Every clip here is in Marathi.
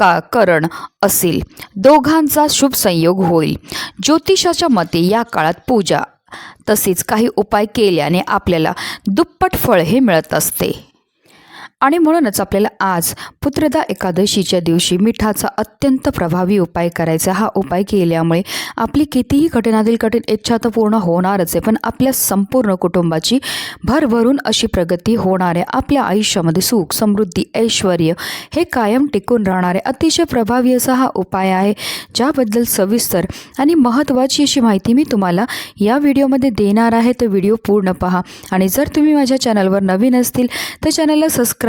का करण असेल. दोघांचा शुभ संयोग होईल. ज्योतिषाच्या मते या काळात पूजा तसेच काही उपाय केल्याने आपल्याला दुप्पट फळ हे मिळत असते. आणि म्हणूनच आपल्याला आज पुत्रदा एकादशीच्या दिवशी मिठाचा अत्यंत प्रभावी उपाय करायचा. हा उपाय केल्यामुळे आपली कितीही कठीणातील कठीण इच्छा तर पूर्ण होणारच आहे. पण आपल्या संपूर्ण कुटुंबाची भरभरून अशी प्रगती होणार आहे. आपल्या आयुष्यामध्ये सुख समृद्धी ऐश्वर हे कायम टिकून राहणारे अतिशय प्रभावी असा हा उपाय आहे ज्याबद्दल सविस्तर आणि महत्त्वाची अशी माहिती मी तुम्हाला या व्हिडिओमध्ये देणार आहे. तर व्हिडिओ पूर्ण पहा. आणि जर तुम्ही माझ्या चॅनलवर नवीन असतील तर चॅनलला सबस्क्राईब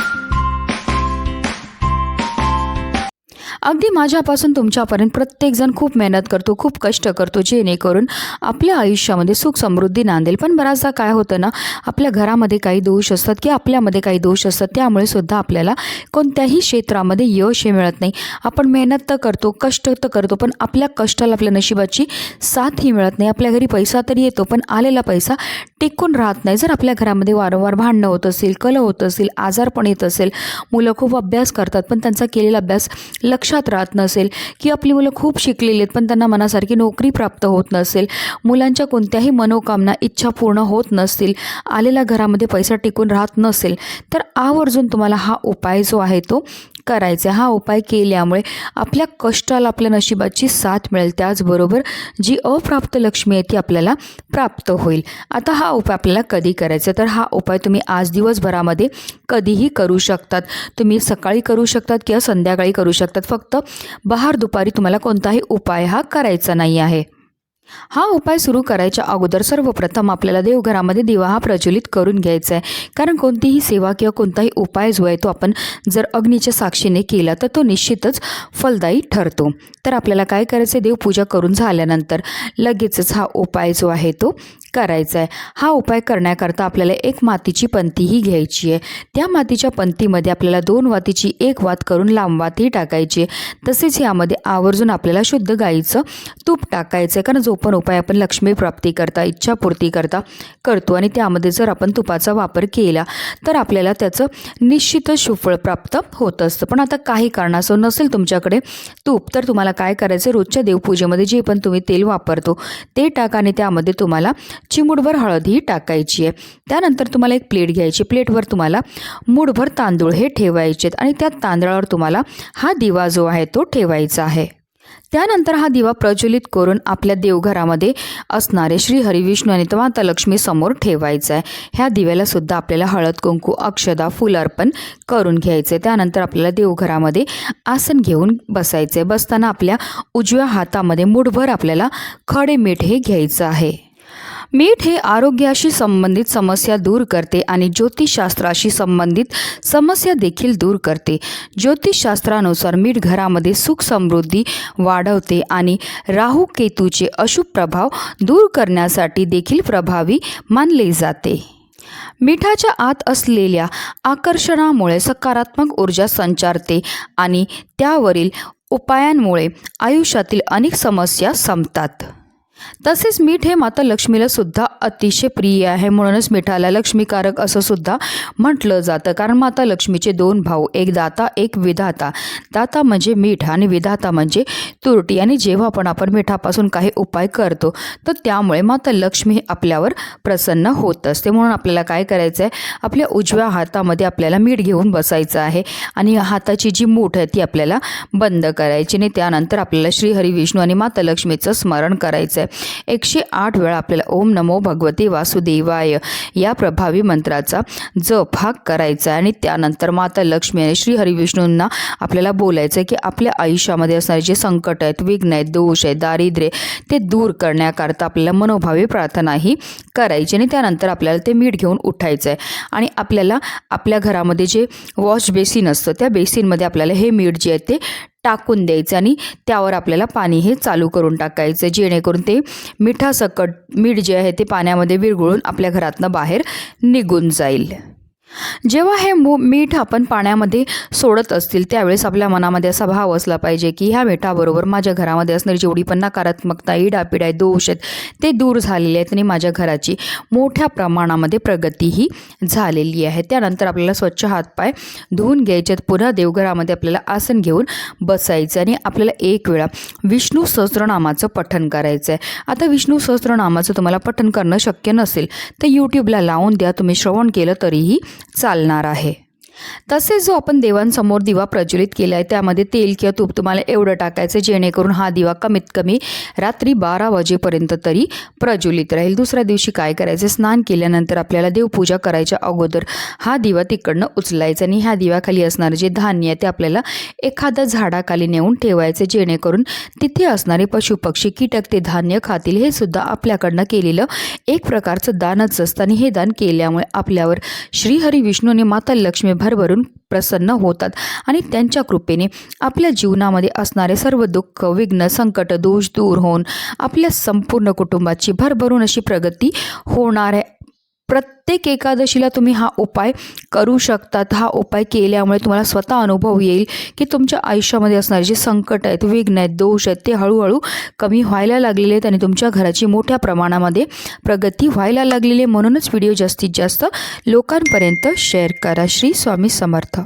अगदी माझ्यापासून तुमच्यापर्यंत प्रत्येकजण खूप मेहनत करतो खूप कष्ट करतो जेणेकरून आपल्या आयुष्यामध्ये सुख समृद्धी नांदेल. पण बऱ्याचदा काय होतं ना आपल्या घरामध्ये काही दोष असतात की आपल्यामध्ये काही दोष असतात त्यामुळे सुद्धा आपल्याला कोणत्याही क्षेत्रामध्ये यश हे मिळत नाही. आपण मेहनत तर करतो कष्ट तर करतो पण आपल्या कष्टाला आपल्या नशिबाची साथही मिळत नाही. आपल्या घरी पैसा तरी येतो पण आलेला पैसा टिकून राहत नाही. जर आपल्या घरामध्ये वारंवार भांडणं होत असेल कल होत असेल आजारपण येत असेल मुलं खूप अभ्यास करतात पण त्यांचा केलेला अभ्यास लक्ष लक्षात राहत नसेल की आपली मुलं खूप शिकलेली आहेत पण त्यांना मनासारखी नोकरी प्राप्त होत नसेल मुलांच्या कोणत्याही मनोकामना इच्छा पूर्ण होत नसतील आलेल्या घरामध्ये पैसा टिकून राहत नसेल तर आवर्जून तुम्हाला हा उपाय जो आहे तो करायचे. हा उपाय केल्यामुळे आपल्या कष्टाला आपल्या नशिबाची साथ मिळेल. त्याचबरोबर जी अप्राप्त लक्ष्मी आहे ती आपल्याला प्राप्त होईल. आता हा उपाय आपल्याला कधी करायचा? तर हा उपाय तुम्ही आज दिवसभरामध्ये कधीही करू शकतात. तुम्ही सकाळी करू शकतात किंवा संध्याकाळी करू शकतात. फक्त बहार दुपारी तुम्हाला कोणताही उपाय हा करायचा नाही आहे. हा उपाय सुरू करायच्या अगोदर सर्वप्रथम आपल्याला देवघरामध्ये दिवा हा प्रज्वलित करून घ्यायचा आहे. कारण कोणतीही सेवा किंवा कोणताही उपाय जो आहे तो आपण जर अग्नीच्या साक्षीने केला तर तो निश्चितच फलदायी ठरतो. तर आपल्याला काय करायचं आहे देवपूजा करून झाल्यानंतर लगेचच हा उपाय जो आहे तो करायचा आहे हा उपाय करण्याकरता आपल्याला एक मातीची पंतीही घ्यायची आहे. त्या मातीच्या पंतीमध्ये आपल्याला दोन वातीची एक वात करून लांब वातही टाकायची आहे. तसेच यामध्ये आवर्जून आपल्याला शुद्ध गाईचं तूप टाकायचं आहे कारण जो पण उपाय आपण लक्ष्मी प्राप्ती करता इच्छापूर्ती करता करतो आणि त्यामध्ये जर आपण तुपाचा वापर केला तर आपल्याला त्याचं निश्चितच सुफळ प्राप्त होत असतं. पण आता काही कारणास्तव नसेल तुमच्याकडे तूप तर तुम्हाला काय करायचं रोजच्या देवपूजेमध्ये जे पण तुम्ही तेल वापरतो ते टाका आणि त्यामध्ये तुम्हाला चिमूटभर हळदही टाकायची आहे. त्यानंतर तुम्हाला एक प्लेट घ्यायची प्लेटवर तुम्हाला मूडभर तांदूळ हे ठेवायचे आहेत आणि त्या तांदळावर तुम्हाला हा दिवा जो आहे तो ठेवायचा आहे. त्यानंतर हा दिवा प्रज्वलित करून आपल्या देवघरामध्ये असणारे श्री हरिविष्णू आणि माता लक्ष्मी समोर ठेवायचा आहे. ह्या दिव्याला सुद्धा आपल्याला हळद कुंकू अक्षदा फुल अर्पण करून घ्यायचे त्यानंतर आपल्याला देवघरामध्ये आसन घेऊन बसायचं आहे. बसताना आपल्या उजव्या हातामध्ये मुठभर आपल्याला खडे मीठ हे घ्यायचं आहे. मीठ हे आरोग्याशी संबंधित समस्या दूर करते आणि ज्योतिषशास्त्राशी संबंधित समस्या देखील दूर करते. ज्योतिषशास्त्रानुसार मीठ घरामध्ये सुख समृद्धी वाढवते आणि राहू केतूचे अशुभ प्रभाव दूर करण्यासाठी देखील प्रभावी मानले जाते. मिठाच्या आत असलेल्या आकर्षणामुळे सकारात्मक ऊर्जा संचारते आणि त्यावरील उपायांमुळे आयुष्यातील अनेक समस्या संपतात. तसेच मीठ हे माता लक्ष्मीला सुद्धा अतिशय प्रिय आहे. म्हणूनच मिठाला लक्ष्मीकारक असं सुद्धा म्हटलं जातं. कारण माता लक्ष्मीचे दोन भाऊ एक दाता एक विधाता. दाता म्हणजे मीठ आणि विधाता म्हणजे तुरटी. आणि जेव्हा पण आपण मिठापासून काही उपाय करतो तर त्यामुळे माता लक्ष्मी आपल्यावर प्रसन्न होत असते. म्हणून आपल्याला काय करायचं आहे आपल्या उजव्या हातामध्ये आपल्याला मीठ घेऊन बसायचं आहे. आणि हाताची जी मूठ आहे ती आपल्याला बंद करायची. आणि त्यानंतर आपल्याला श्रीहरी विष्णू आणि माता लक्ष्मीचं स्मरण करायचं आहे एकशे आठ वेळा आपल्याला ओम नमो भगवते वासुदेवाय या प्रभावी मंत्राचा जप हा करायचा आहे. आणि त्यानंतर माता लक्ष्मी आणि श्री हरिविष्णूंना आपल्याला बोलायचं आहे की आपल्या आयुष्यामध्ये असणारे जे संकट आहेत विघ्न आहेत दोष आहेत दारिद्र्य ते दूर करण्याकरता आपल्याला मनोभावी प्रार्थनाही करायची आणि त्यानंतर आपल्याला ते मीठ घेऊन उठायचं आहे. आणि आपल्याला आपल्या घरामध्ये जे वॉश बेसिन असतं त्या बेसिनमध्ये आपल्याला हे मीठ जे आहे ते टाकून द्यायचं आणि त्यावर आपल्याला पाणी हे चालू करून टाकायचं. जेणेकरून ते मिठासकट मीठ जे आहे ते पाण्यामध्ये विरघळून आपल्या घरातनं बाहेर निघून जाईल. जेव्हा हे मो मीठ आपण पाण्यामध्ये सोडत असतील त्यावेळेस आपल्या मनामध्ये असा भाव असला पाहिजे की ह्या मिठाबरोबर माझ्या घरामध्ये असणारी जेवढी पण नकारात्मकता इडापिडा आहे दोष आहेत ते दूर झालेले आहेत आणि माझ्या घराची मोठ्या प्रमाणामध्ये प्रगतीही झालेली आहे. त्यानंतर आपल्याला स्वच्छ हातपाय धुवून घ्यायचे आहेत. पुन्हा देवघरामध्ये आपल्याला आसन घेऊन बसायचं आणि आपल्याला एक वेळा विष्णू सहस्त्रनामाचं पठण करायचं आहे आता विष्णू सहस्त्रनामाचं तुम्हाला पठण करणं शक्य नसेल तर यूट्यूबला लावून द्या. तुम्ही श्रवण केलं तरीही चालणार आहे. तसेच जो आपण देवांसमोर दिवा प्रज्वलित केला आहे त्यामध्ये तेल किंवा तूप तुम्हाला एवढं टाकायचं जेणेकरून हा दिवा कमीत कमी रात्री बारा वाजेपर्यंत तरी प्रज्वलित राहील. दुसऱ्या दिवशी काय करायचं? स्नान केल्यानंतर आपल्याला देवपूजा करायच्या अगोदर हा दिवा तिकडनं उचलायचा आणि ह्या दिव्याखाली असणारं जे धान्य आहे ते आपल्याला एखाद्या झाडाखाली नेऊन ठेवायचे जेणेकरून तिथे असणारे पशुपक्षी कीटक ते धान्य खातील. हे सुद्धा आपल्याकडनं केलेलं एक प्रकारचं दानच असतं आणि हे दान केल्यामुळे आपल्यावर श्रीहरी विष्णू आणि माता लक्ष्मी भरभरून प्रसन्न होतात. आणि त्यांच्या कृपेने आपल्या जीवनामध्ये असणारे सर्व दुःख विघ्न संकट दोष दूर होऊन आपल्या संपूर्ण कुटुंबाची भरभरून अशी प्रगती होणार आहे. प्रत्येक एकादशीला तुम्ही हा उपाय करू शकतात. हा उपाय केल्यामुळे तुम्हाला स्वतः अनुभव येईल की तुमच्या आयुष्यामध्ये असणारे जे संकट आहेत विघ्न आहेत दोष आहेत ते हळूहळू कमी व्हायला लागलेले आहेत आणि तुमच्या घराची मोठ्या प्रमाणामध्ये प्रगती व्हायला लागलेली आहे. म्हणूनच व्हिडिओ जास्तीत जास्त लोकांपर्यंत शेअर करा. श्री स्वामी समर्थ.